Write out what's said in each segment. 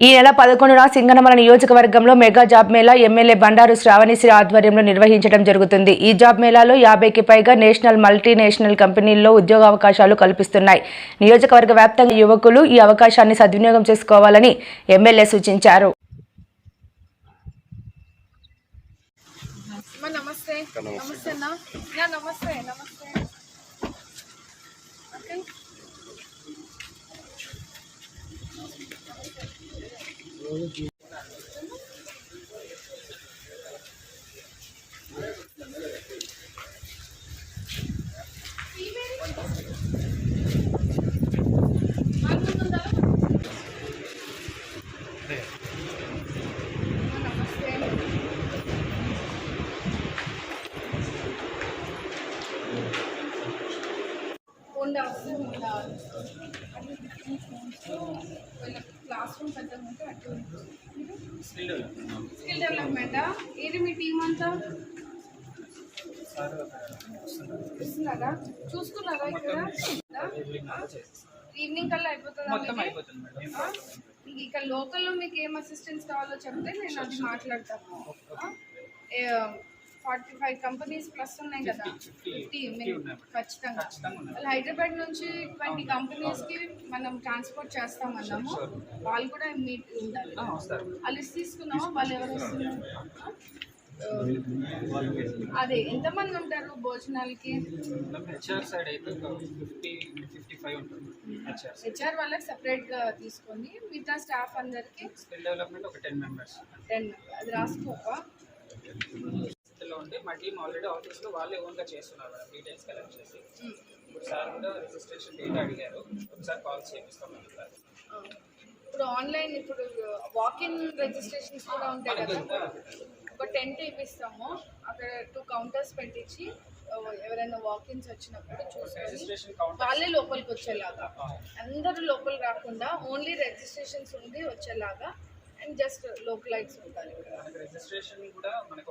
ఈ నెల పదకొండున సింగనమల నియోజకవర్గంలో mega job mela MLA Bandaru Sravanisri ఆధ్వర్యంలో నిర్వహించడం జరుగుతుంది. ఈ జాబ్ మేళాలో యాభైకి పైగా నేషనల్ మల్టీనేషనల్ కంపెనీల్లో ఉద్యోగావకాశాలు కల్పిస్తున్నాయి. నియోజకవర్గ వ్యాప్తంగా యువకులు ఈ అవకాశాన్ని సద్వినియోగం చేసుకోవాలని ఎమ్మెల్యే సూచించారు. నమస్తే. నమస్తే. నమస్తే నమస్తే. Wunderbar. ఉంటే అటు స్కిల్ డెవలప్మెంటా ఏది మీ టీం అంతా? చూస్తున్నారా చూసుకున్నారా ఇక్కడ ఈవినింగ్ కల్లా అయిపోతుందా మొత్తం మీది? అయిపోతుంది మేడం. ఆ? ఇక లోకల్లో మీకు ఏం అసిస్టెన్స్ కావాలో చెప్తే నేను అది మాట్లాడతాను. ఫార్టీ ఫైవ్ కంపెనీస్ ప్లస్ ఉన్నాయి కదా. ఫిఫ్టీ. ఖచ్చితంగా. వాళ్ళు హైదరాబాద్ నుంచి ట్వంటీ కంపెనీస్కి మనం ట్రాన్స్పోర్ట్ చేస్తామన్నాము వాళ్ళు కూడా మీట్ ఉండాలి వాళ్ళు తీసుకున్నామా వాళ్ళు ఎవరు? అదే ఎంతమంది ఉంటారు భోజనాలకి? హెచ్ఆర్ సైడ్ అయితే ఒక ఫిఫ్టీ ఫిఫ్టీ ఫైవ్ ఉంటుంది. హెచ్ఆర్ హెచ్ఆర్ వాళ్ళకి సపరేట్గా తీసుకొని మిగతా స్టాఫ్ అందరికి స్కిల్ డెవలప్మెంట్ ఒక టెన్ మెంబర్స్. టెన్ అది రాసుకోక లో ఉంటే మా టీం ఆల్రెడీ ఆఫీస్లో వాళ్ళే ఓన్గా చేస్తున్నారు మేడం డీటెయిల్స్ కలెక్ట్ చేసి. ఇప్పుడు సార్ కూడా రిజిస్ట్రేషన్ డేట్ అడిగారు. ఒకసారి కాల్ చేపిస్తాం సార్. ఇప్పుడు ఆన్లైన్ ఇప్పుడు వాక్ ఇన్ రిజిస్ట్రేషన్స్ కూడా ఉంటాయి కదా. ఒక టెంట్ ఇప్పిస్తాము అక్కడ టూ కౌంటర్స్ పెట్టించి ఎవరైనా వాకిన్స్ వచ్చినప్పుడు చూసుకొని రిజిస్ట్రేషన్ వాళ్ళే లోపలికి వచ్చేలాగా. అందరూ లోపల రాకుండా ఓన్లీ రిజిస్ట్రేషన్స్ ఉండి వచ్చేలాగా. అండ్ జస్ట్ లోకలైట్స్ మనకి రిజిస్ట్రేషన్ కూడా మనకు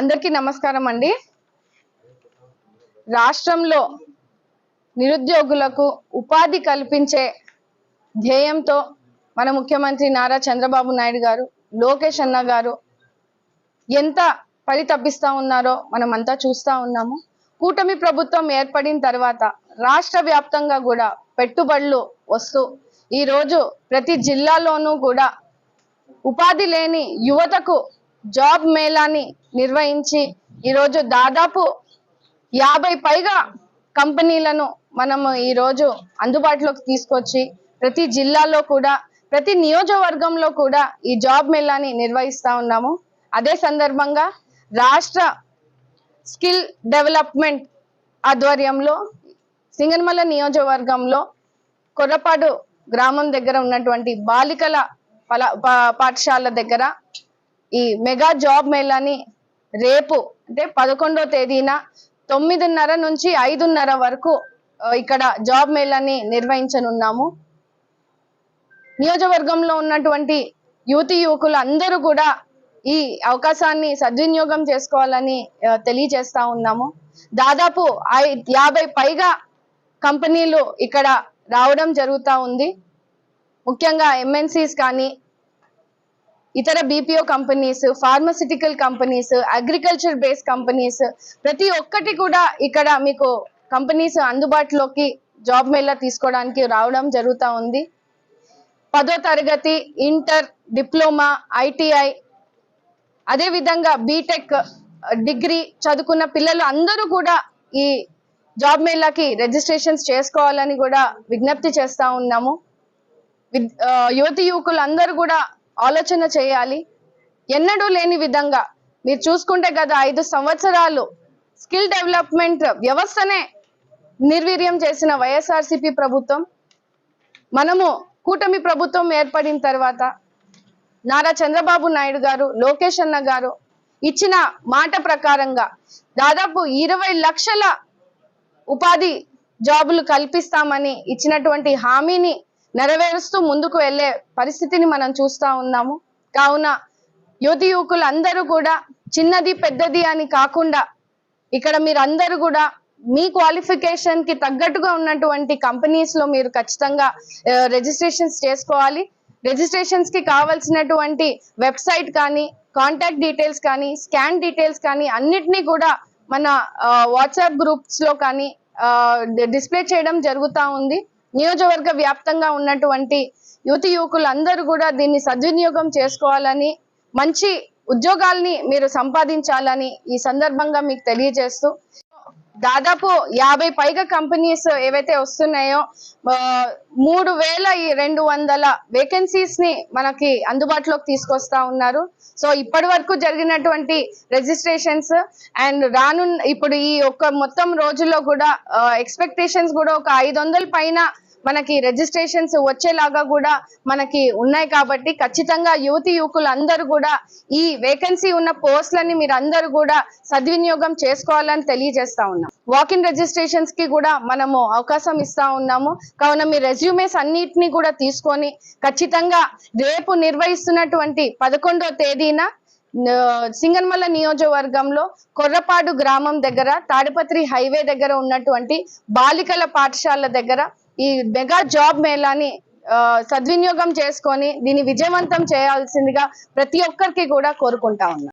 అందరికీ నమస్కారం అండి. రాష్ట్రంలో నిరుద్యోగులకు ఉపాధి కల్పించే ధ్యేయంతో మన ముఖ్యమంత్రి నారా చంద్రబాబు నాయుడు గారు లోకేష్ అన్న గారు ఎంత పరితపిస్తూ ఉన్నారో మనం అంతా చూస్తా ఉన్నాము. కూటమి ప్రభుత్వం ఏర్పడిన తర్వాత రాష్ట్ర వ్యాప్తంగా కూడా పెట్టుబడులు వస్తూ ఈరోజు ప్రతి జిల్లాలోనూ కూడా ఉపాధి లేని యువతకు జాబ్ మేళాని నిర్వహించి ఈరోజు దాదాపు యాభై పైగా కంపెనీలను మనము ఈరోజు అందుబాటులోకి తీసుకొచ్చి ప్రతి జిల్లాలో కూడా ప్రతి నియోజకవర్గంలో కూడా ఈ జాబ్ మేళాని నిర్వహిస్తా ఉన్నాము. అదే సందర్భంగా రాష్ట్ర స్కిల్ డెవలప్మెంట్ ఆధ్వర్యంలో సింగనమల నియోజకవర్గంలో కొర్రపాడు గ్రామం దగ్గర ఉన్నటువంటి బాలికల పల- పా- పాఠశాల దగ్గర ఈ మెగా జాబ్ మేళాని రేపు అంటే పదకొండో తేదీన తొమ్మిదిన్నర నుంచి ఐదున్నర వరకు ఇక్కడ జాబ్ మేళాని నిర్వహించనున్నాము. నియోజకవర్గంలో ఉన్నటువంటి యువతి యువకులు అందరూ కూడా ఈ అవకాశాన్ని సద్వినియోగం చేసుకోవాలని తెలియజేస్తా ఉన్నాము. దాదాపు యాభై పైగా కంపెనీలు ఇక్కడ రావడం జరుగుతూ ఉంది. ముఖ్యంగా ఎంఎన్సీస్ కానీ ఇతర BPO companies pharmaceutical companies agriculture based companies ప్రతి ఒక్కటి కూడా ఇక్కడ మీకు కంపెనీస్ అందుబాటులోకి జాబ్ మేళ తీసుకోవడానికి రావడం జరుగుతూ ఉంది. పదో తరగతి ఇంటర్ డిప్లొమా ఐటీఐ అదేవిధంగా బీటెక్ డిగ్రీ చదువుకున్న పిల్లలు అందరూ కూడా ఈ జాబ్ మేళాకి రిజిస్ట్రేషన్స్ చేసుకోవాలని కూడా విజ్ఞప్తి చేస్తూ ఉన్నాము. యువతి యువకులు అందరూ కూడా ఆలోచన చేయాలి. ఎన్నడూ లేని విధంగా మీరు చూసుకుంటే గత ఐదు సంవత్సరాలు స్కిల్ డెవలప్మెంట్ వ్యవస్థనే నిర్వీర్యం చేసిన వైఎస్ఆర్సిపి ప్రభుత్వం మనము కూటమి ప్రభుత్వం ఏర్పడిన తర్వాత నారా చంద్రబాబు నాయుడు గారు లోకేష్ అన్న గారు ఇచ్చిన మాట ప్రకారంగా దాదాపు ఇరవై లక్షల ఉపాధి జాబులు కల్పిస్తామని ఇచ్చినటువంటి హామీని నెరవేరుస్తూ ముందుకు వెళ్ళే పరిస్థితిని మనం చూస్తూ ఉన్నాము. కావున యువతి యువకులు అందరూ కూడా చిన్నది పెద్దది అని కాకుండా ఇక్కడ మీరు కూడా మీ క్వాలిఫికేషన్కి తగ్గట్టుగా ఉన్నటువంటి కంపెనీస్లో మీరు ఖచ్చితంగా రిజిస్ట్రేషన్స్ చేసుకోవాలి. రిజిస్ట్రేషన్స్కి కావాల్సినటువంటి వెబ్సైట్ కానీ కాంటాక్ట్ డీటెయిల్స్ కానీ స్కాన్ డీటెయిల్స్ కానీ అన్నిటినీ కూడా మన వాట్సాప్ గ్రూప్స్లో కానీ డిస్ప్లే చేయడం జరుగుతూ ఉంది. నియోజకవర్గ వ్యాప్తంగా ఉన్నటువంటి యువతి యువకులు అందరూ కూడా దీన్ని సద్వినియోగం చేసుకోవాలని మంచి ఉద్యోగాల్ని మీరు సంపాదించాలని ఈ సందర్భంగా మీకు తెలియజేస్తూ దాదాపు యాభై పైగా కంపెనీస్ ఏవైతే వస్తున్నాయో మూడు వేల ఈ రెండు వందల వేకెన్సీస్ని మనకి అందుబాటులోకి తీసుకొస్తా ఉన్నారు. సో ఇప్పటి వరకు జరిగినటువంటి రిజిస్ట్రేషన్స్ అండ్ రాను ఇప్పుడు ఈ ఒక్క మొత్తం రోజుల్లో కూడా ఎక్స్పెక్టేషన్స్ కూడా ఒక ఐదు పైన మనకి రిజిస్ట్రేషన్స్ వచ్చేలాగా కూడా మనకి ఉన్నాయి కాబట్టి ఖచ్చితంగా యువతి యువకులు అందరూ కూడా ఈ వేకెన్సీ ఉన్న పోస్టులని మీరు అందరూ కూడా సద్వినియోగం చేసుకోవాలని తెలియజేస్తా ఉన్నాం. వాక్ ఇన్ రిజిస్ట్రేషన్స్కి కూడా మనము అవకాశం ఇస్తా ఉన్నాము. కావున మీ రెజ్యూమేస్ అన్నిటిని కూడా తీసుకొని ఖచ్చితంగా రేపు నిర్వహిస్తున్నటువంటి పదకొండో తేదీన సింగన్మల్ల సింగన్మల నియోజకవర్గంలో కొర్రపాడు గ్రామం దగ్గర తాడిపత్రి హైవే దగ్గర ఉన్నటువంటి బాలికల పాఠశాల దగ్గర ఈ మెగా జాబ్ మేళాని ఆ, సద్వినియోగం చేసుకొని దీన్ని విజయవంతం చేయాల్సిందిగా ప్రతి ఒక్కరికి కూడా కోరుకుంటా ఉన్నా.